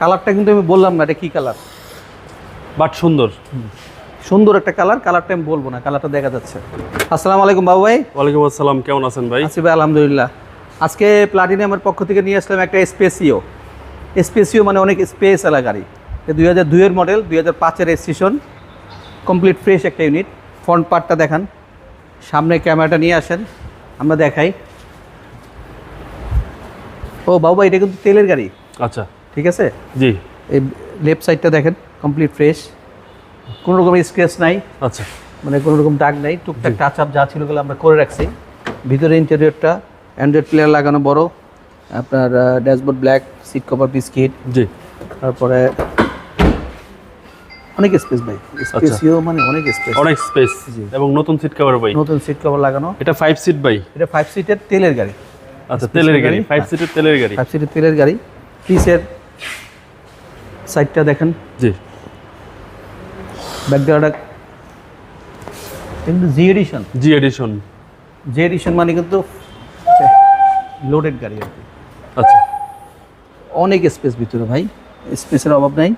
কালারটা কিন্তু আমি বললাম না এটা কি কালার? বাট সুন্দর। সুন্দর একটা কালার কালারটা আমি বলব না কালারটা দেখা যাচ্ছে। আসসালামু আলাইকুম বাবু ভাই। ওয়ালাইকুম আসসালাম কেমন আছেন ভাই? আছি ভাই আলহামদুলিল্লাহ। আজকে প্লাটিনামের পক্ষ থেকে নিয়ে আসলাম একটা স্পেসিও। স্পেসিও মানে অনেক স্পেস এলা গাড়ি দুই হাজার দুইয়ের মডেল দুই হাজার পাঁচের রেজিস্ট্রেশন কমপ্লিট ফ্রেশ একটা ইউনিট। ফ্রন্ট পার্টটা দেখান। সামনে ক্যামেরাটা নিয়ে আসেন। আমরা দেখাই। ও বাবু ভাই এটা কিন্তু তেলের গাড়ি। আচ্ছা। ঠিক আছে? জি। এই লেফট সাইডটা দেখেন কমপ্লিট ফ্রেশ কোনো রকমের স্ক্র্যাচ নাই। আচ্ছা। মানে কোনো রকম দাগ নাই। টুকটাক টাচ আপ যা ছিল আমরা করে রাখছি। ভিতরে ইন্টেরিয়রটা অ্যান্ড্রয়েড প্লেয়ার লাগানো বড়। আপনার dashboard black seat cover biscuit জি। তারপরে অনেক স্পেস ভাই। স্পেসিও মানে অনেক স্পেস অনেক স্পেস এবং নতুন সিট কভার ভাই। নতুন সিট কভার লাগানো। এটা ফাইভ সিট ভাই। এটা ফাইভ সিটের তেলের গাড়ি। আচ্ছা তেলের গাড়ি। গাড়ি? ফাইভ সিটের তেলের গাড়ি। ফাইভ সিটের তেলের গাড়ি। পিসের সাইডটা দেখেন। জি। ব্যাকগ্রাউন্ডটা কিন্তু G edition G edition G edition মানে কিন্তু লোডেড গাড়ি আর কি। আচ্ছা। অনেক স্পেস ভিতরে ভাই। স্পেসের অভাব নাই।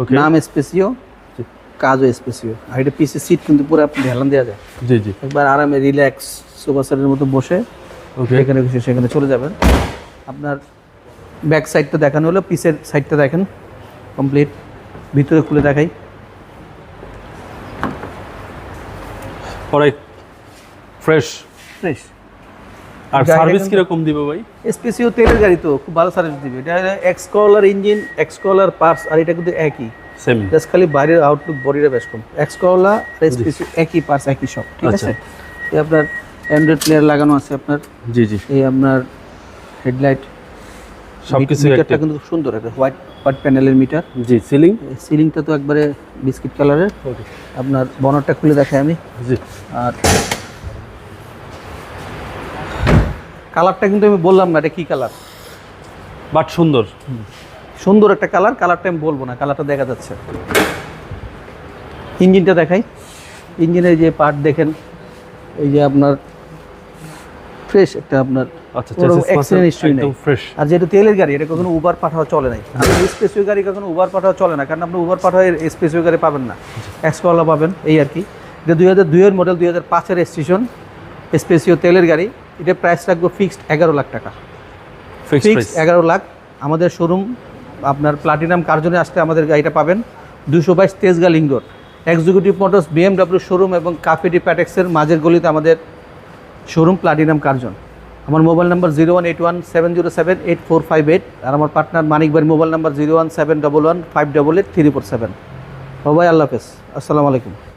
ওকে নাম স্পেসিও কাজও স্পেসিও আর এটা পিসি সিট কিন্তু পুরো ঢেলান দেওয়া যায়। জি জি। একবার আরামে রিল্যাক্স সোফা সেটের মতো বসে ওকে যেখানে সেখানে চলে যাবেন। আপনার ব্যাক সাইডটা দেখানো হলো পিসের সাইডটা দেখেন কমপ্লিট ভিতরে খুলে দেখাই। অনেক ফ্রেশ ফ্রেশ আর সার্ভিস কীরকম দিবে ভাই? স্পেসিও তেলের গাড়ি তো খুব ভালো সার্ভিস দিবে। এটা এক্সকলার ইঞ্জিন এক্সকলার পার্টস আর এটা কিন্তু একই। সেম জাস্ট খালি বাইরের আউটলুক বডিটা বেশ কম এক্স করলা আর স্পেসিও একই পার্টস একই সব ঠিক আচ্ছা। আছে? এই আপনার অ্যান্ড্রয়েড প্লেয়ার লাগানো আছে আপনার। জি জি। এই আপনার হেডলাইট সবকিছু মিটারটা। কিন্তু সুন্দর একটা হোয়াইট হোয়াইট প্যানেলের মিটার জি সিলিং সিলিংটা তো একবারে বিস্কিট কালারের আপনার বনারটা খুলে দেখাই আমি। জি। আর কালারটা কিন্তু আমি বললাম না এটা কি কালার বাট সুন্দর। সুন্দর একটা কালার কালারটা আমি বলব না কালারটা দেখা যাচ্ছে। ইঞ্জিনটা দেখাই। ইঞ্জিনের যে পার্ট দেখেন এই যে আপনার ফ্রেশ একটা আপনার আচ্ছা। একদম ফ্রেশ আর যেহেতু তেলের গাড়ি এটা কখনো উবার পাঠাও চলে নাই। স্পেসিও গাড়ি কখনো উবার পাঠাও চলে না কারণ আপনি উবার পাঠাও স্পেসিও গাড়ি পাবেন না। এক্সকলা পাবেন এই আর কি। এটা দুই হাজার দুইয়ের মডেল দুই হাজার পাঁচের স্টেশন স্পেসিও তেলের গাড়ি। এটা প্রাইস রাখব ফিক্সড এগারো লাখ টাকা। ফিক্সড এগারো লাখ। আমাদের শোরুম আপনার প্লাটিনাম কার্জনে আসতে আমাদের গাড়িটা পাবেন? দুশো বাইশ Tejgaon link executive motors BMW showroom এবং কাফেটি প্যাটেক্সের মাঝের গলিতে আমাদের শোরুম প্লাটিনাম কার্জন আমার mobile number zero one eight one seven zero seven eight four five eight আর আমার পার্টনার মানিক ভাইয়ের mobile number zero one seven double one five double eight three four seven ভাই আল্লাহ হাফেজ। আসসালামু আলাইকুম।